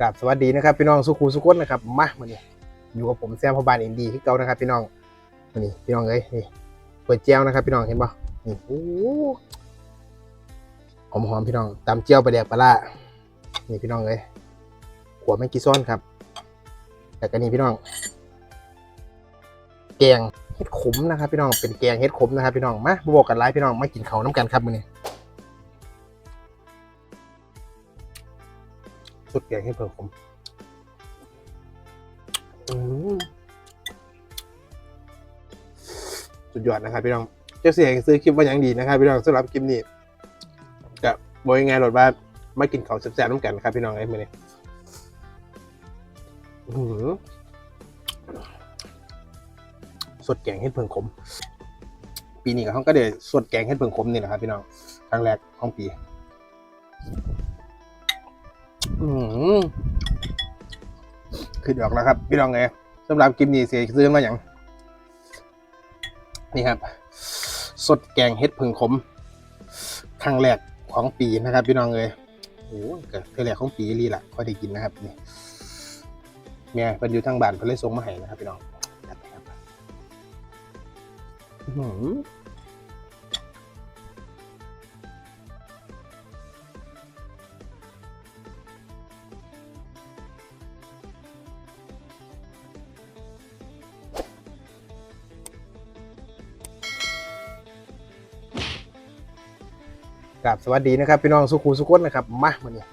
กราบสวัสดีนะครับพี่น้องสุขุสุขนนะครับมาวันนี้อยู่กับผมแซมพอบานอินดีที่เก่านะครับพี่น้องวันนี้พี่น้องเอ้ยนี่เปิดเจียวนะครับพี่น้องเห็นปะนี่โอ้หอมหอมๆพี่น้องตำเจียวปแดกปลานี่พี่น้องเอ้ยขวดไม่กี่ซ้อนครับ แต่ก็นี่พี่น้อง แกงเห็ดขมนะครับพี่น้องเป็นแกงเห็ดขมนะครับพี่น้องมาบบอกกันไลฟ์พี่น้องมากินเขาน้ำกันครับมื้อนี้ กงเห็ดเผือกขมอืมสุดยอดนะครับพี่น้องเจ้าเสียงซื้อคลิปว่าอย่างดีนะครับพี่น้องสำหรับคลิปนี้จะบอกยังไงหรอกว่าไม่กินเขาแซ่บๆน้ำกันครับพี่น้องไอ้เมื่อนี้อื้อหือสดแกงเห็ดเพิงขม ปีนี้กับห้องก็เดี๋ยวสดแกงเห็ดเพิงขมนี่แหละครับพี่น้องครั้งแรกของปี อืมขึ้นออกแล้วครับ พี่น้องเอ้ยสำหรับกิมนี่เสียซื้อมาอย่างนี่ครับ สดแกงเห็ดผึ่งขมครั้งแรกของปีนะครับ พี่น้องเอ้ยโอ้โหเกิดครั้งแรกของปีรีล่ะค่อยได้กินนะครับนี่เมียเป็นอยู่ทางบ้านเพิ่นเลยส่งมาให้นะครับ พี่น้องจัดไปครับอื้อ กับสวัสดีนะครับพี่น้องสุขุสุขนนะครับมาวันนี้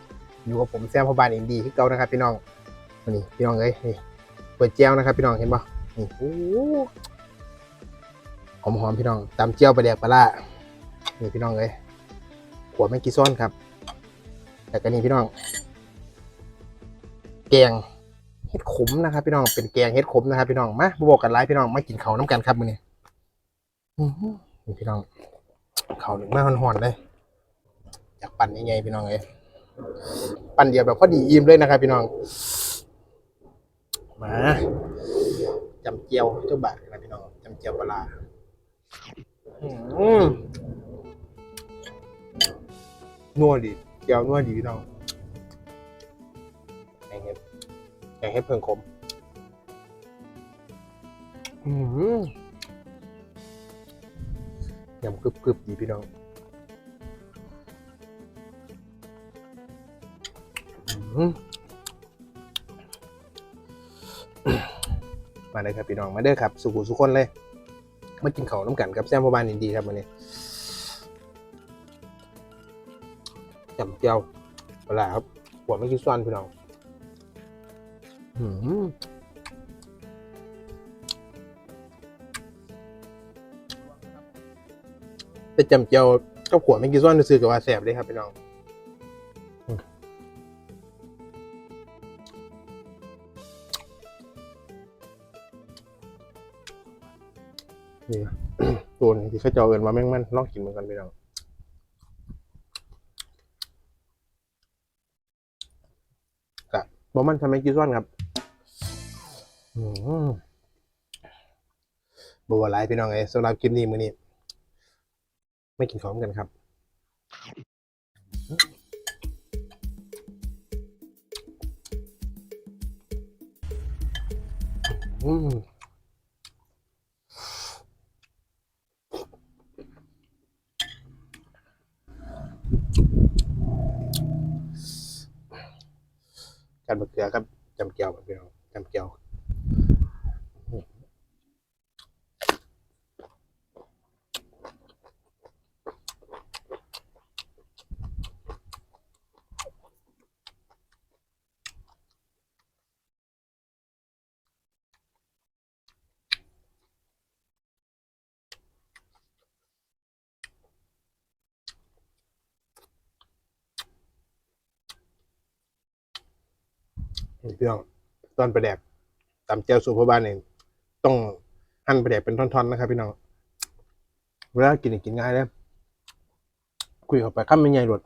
อยู่กับผมแซมพอบานอินดีที่เก่านะครับ พี่น้องวันนี้พี่น้องเอ้ยนี่เปิดเจียวนะครับ พี่น้องเห็นปะนี่โอ้หอมหอมๆพี่น้องตำเจียวปลาแดกปลาล่านี่พี่น้องเอ้ยขวดไม่กี่ซ้อนครับ แต่ก็นี่พี่น้อง แกงเห็ดขมนะครับ พี่น้องเป็นแกงเห็ดขมนะครับ พี่น้องมาบบอกกันไลฟ์พี่น้องมากินเขาน้ำกันครับมื้อนี้อือหือนี่พี่น้องเขาหนึ่งมาหอนๆเลย อยากปั่นยังไงพี่น้องเอ้ยปั่นเดียวแบบพอดีอิ่มเลยนะครับ พี่น้อง มาจำเจียวเจ้าบาทกันะพี่น้องจำเจียวปลานัวดีเจียวนัวดีพี่น้องแกงเห็ดแกงเห็ดเพิ่งขมอืมยำกรึบๆดีพี่น้อง มาเลยครับพี่น้องมาเด้อครับ สุขุสุขคนเลยมากินเขาวน้ำกันกับแซมพอบานอินดีครับวันนี้จำเจียวปลาครับหัวไม่คิดซ้อนพี่น้องอืมแต่จำเจียวก็ขวดไม่กี่ซ้อนซื้อกับว่าแสบเลยครับพี่น้อง ตัวนี้ที่เขาจะเอินมาแม่งมันลองกินเหมือนกันพี่น้องกะบอมันทำไมกี่ส่วนครับบัวลายพี่น้องเอ้สำหรับคลิปนี้มือนี้ไม่กินของกันครับอืม มะเขือครับจำเกียวครับพี่น้องจำเกียวนี่ พี่น้องตอนประแดกตำเจียวสูตรพ่อบ้านเนี่ยต้องหั่นประแดกเป็นท่อนๆนะครับ พี่น้องเวลากินนี่กินง่ายเลยคุยเข้าไปข้ามไม่ใหญ่หลด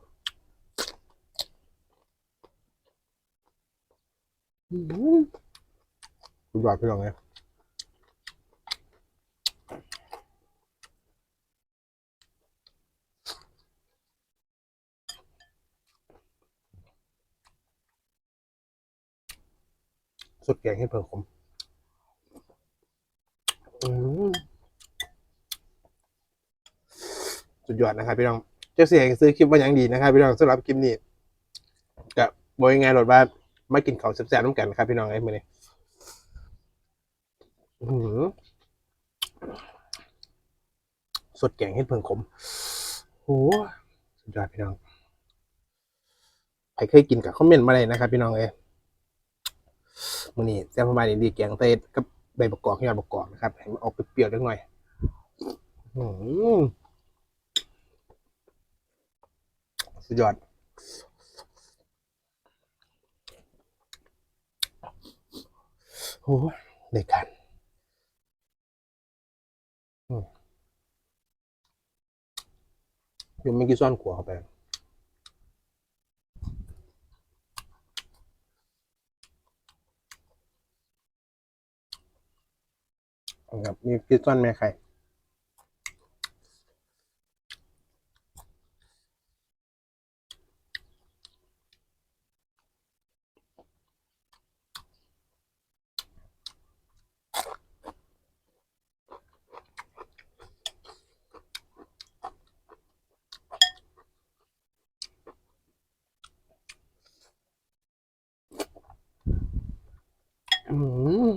อื้อหือสุดยอดพี่น้องเลย สุ ดแกงเห็ดเผือกขมอืมสุดยอดนะครับพี่น้องเจ้าเสียงซื้อคลิปว่าอย่างดีนะครับพี่น้องสำหรับคลิปนี้กับบอยงไงหรอว่ามากินข้าวแซ่บๆน้ำกันครับพี่น้องไอ้มื่อนี้สดแกงเห็ดเผือกขมโอ้สุดยอดพี่น้องใครเคยกินกับคอมเมนต์มาเลยนะครับพี่น้องเอ้ มื่อนี้แซ่บประมาณนี้ดีแกงเตดกับใบประกอบยอดประกอบนะครับให้มันออกเปรี้ยวๆนิดหน่อยสุดยอดโอ้ยในกันยังไม่กี่ซ่อนขัวเข้าไป ครับมีกี่ซ่อนแม่ไข่อืม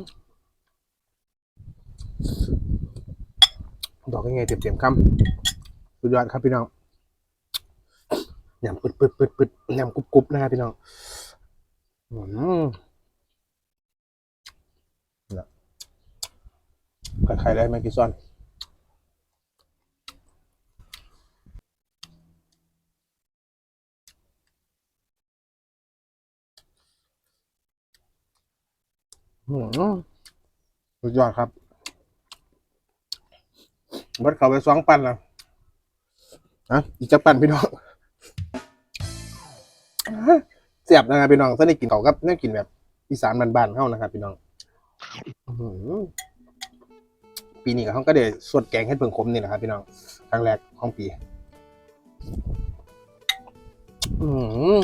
อ กยังไงเต็มๆคำสุดยอดครับพี่น้องยำปึดปึดปึดปึดยำกรุบกรุบนะครับพี่น้องอืมนะใครๆได้ไหมกี่ซ่อนอืมสุดยอดครับ วัดเขาไปสองปันแล้วนะอีกจะปันพี่น้องเสียบนะครับพี่น้องถ้าได้กินเขาก็น่ากินแบบอีสานบานๆเข้านะครับพี่น้องอปีนี้กับเขาก็เดี๋ยวสวดแกงเห็ดเพิ่งขมนี่แหละครับพี่น้องครั้งแรกของปีอืม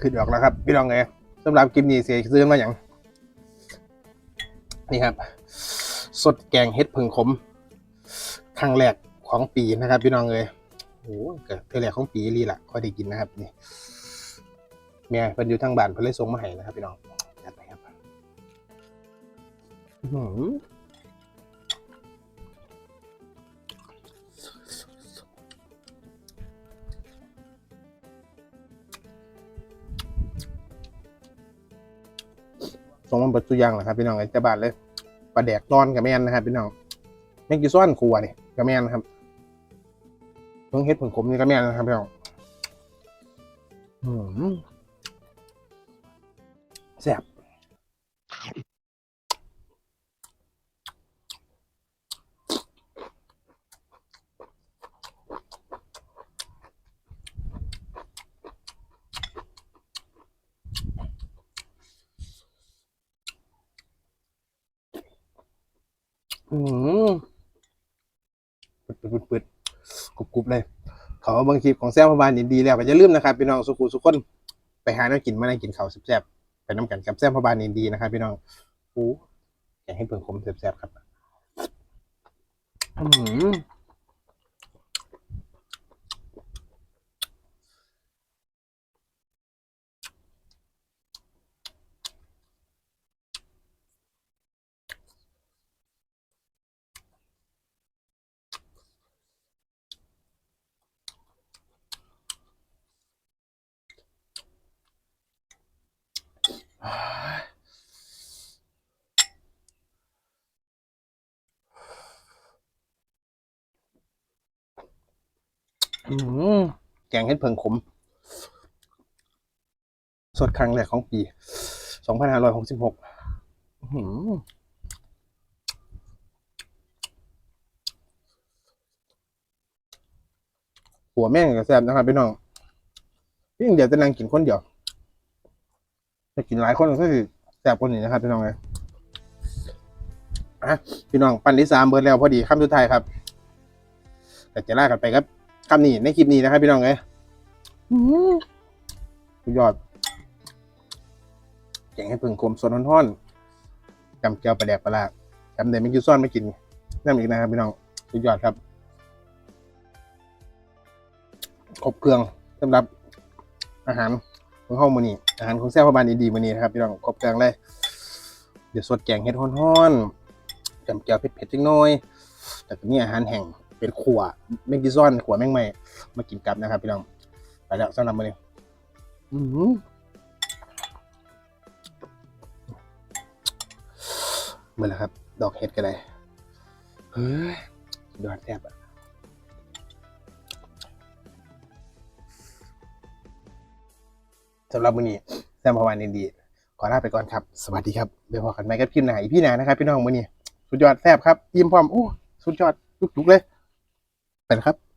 ขึ้นอกแล้วครับ พี่น้องเอยสำหรับคลิปนี้เสียซื้อมาอย่างนี่ครับ สดแกงเห็ดผึ่งขมครั้งแรกของปีนะครับพี่น้องเลยโอ้โหเกิดเทอแรกของปีรีละค่อยได้กินนะครับนี่แม่เป็นอยู่ทางบ้านเพิ่นเลยส่งมาให้นะครับพี่น้องจัดไปครับหือส่งมาเบิดตัวอย่างแหละครับพี่น้องไอ้เจ้าบ้านเลย ปลาแดกนอนกับแม่นนะครับพี่น้องแม่งกี่ซ้อนครัวนี่กับแม่นนะครับเพิ่งเฮ็ดผงขมนี่กับแม่นนะครับพี่น้องอืมแซ่บ อืมปึดปึดปึดปึดกรุบกรุบเลยเขาบางคลิปของแซ่บประมาณนี้ดีแล้วก็อย่าลืมนะครับพี่น้องสุขุสุขคนไปหาแนวกินมาแนวกินเขาวแซ่บๆไปน้ำกันกับแซ่บประมาณนี้ดีนะครับพี่น้องอู้อยากให้เปิดคมแซ่บๆครับ อืม แกงเห็ดเพิงขม สดครั้งแรกของปี2566อื้อหือหัวแม่งกับแซ่บนะครับพี่น้องพี่เดี๋ยวจะนั่งกินคนเดียวจะกินหลายคนก็คือแซ่บคนนี้นะครับพี่น้องเลยอะพี่น้องปันที่สามเบิร์ดแล้วพอดีคำสุดท้ายครับแต่จะลากันไปครับ คำนี้ในคลิปนี้นะครับพี่น้องเลยอื้อหือสุดยอดแกงให้พึ่งขมสดร้อนๆจำเจียวปลาแดกปลาลาจำเด็ไม่กินซ่อนไม่กินนั่นอีกนะครับพี่น้องสุดยอดครับครบเครื่องสำหรับอาหารของห้องมือนี้อาหารของแซ่บพบานดีๆมือนี้นะครับพี่น้องครบเครื่องเลยเดี๋ยวสดแกงเห็ดฮ้อนๆจำเจียวเผ็ดๆจังน้อยแต่ก็มีอาหารแห้ง เป็นขัวแมงกิซอนขัวแมงใหม่มากินกับนะครับ พี่น้องไปแล้วสำหรับมือนี้อือหือเมื่อแล้วครับ ดอกเห็ดกันเลยเฮ้ยสุดยอดแซ่บอะสำหรับมื้อนี้แซมพวานดีขอลาไปก่อนครับ สวัสดีครับเดี๋ยวพอกันใหม่กับพี่หนาอีพี่หนานะครับ พี่น้องมื้อนี้ สุดยอดแซบครับยิ้มพร้อมโอ้สุดยอดลุกๆเลย ไปนะครับ